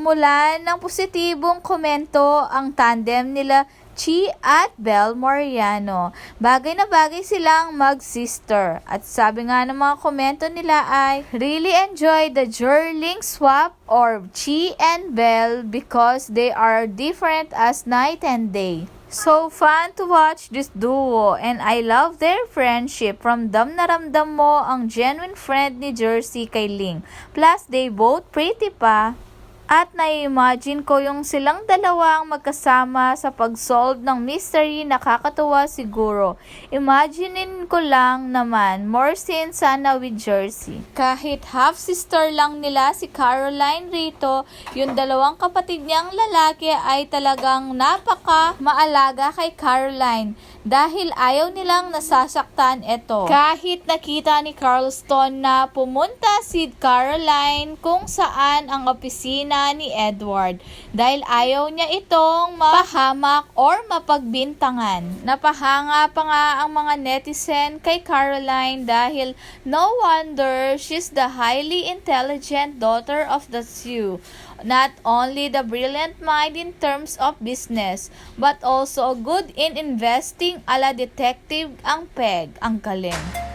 Nagmula ng positibong komento ang tandem nila Chi at Bel Moriano. Bagay na bagay silang mag-sister. At sabi nga ng mga komento nila ay, really enjoy the Jerling swap or Chi and Bel because they are different as night and day. So fun to watch this duo and I love their friendship. From dam na ramdam mo ang genuine friend ni Jersey kay Ling. Plus, they both pretty pa. At na-imagine ko yung silang dalawa ang magkasama sa pag-solve ng mystery nakakatuwa siguro. Imaginein ko lang naman, more scene sana with Jersey. Kahit half-sister lang nila si Caroline rito, yung dalawang kapatid niyang lalaki ay talagang napaka maalaga kay Caroline dahil ayaw nilang nasasaktan ito. Kahit nakita ni Carlston na pumunta si Caroline kung saan ang opisina ni Edward dahil ayaw niya itong mapahamak or mapagbintangan. Napahanga pa nga ang mga netizen kay Caroline dahil no wonder she's the highly intelligent daughter of the Sioux. Not only the brilliant mind in terms of business, but also good in investing ala detective ang peg. Ang galing.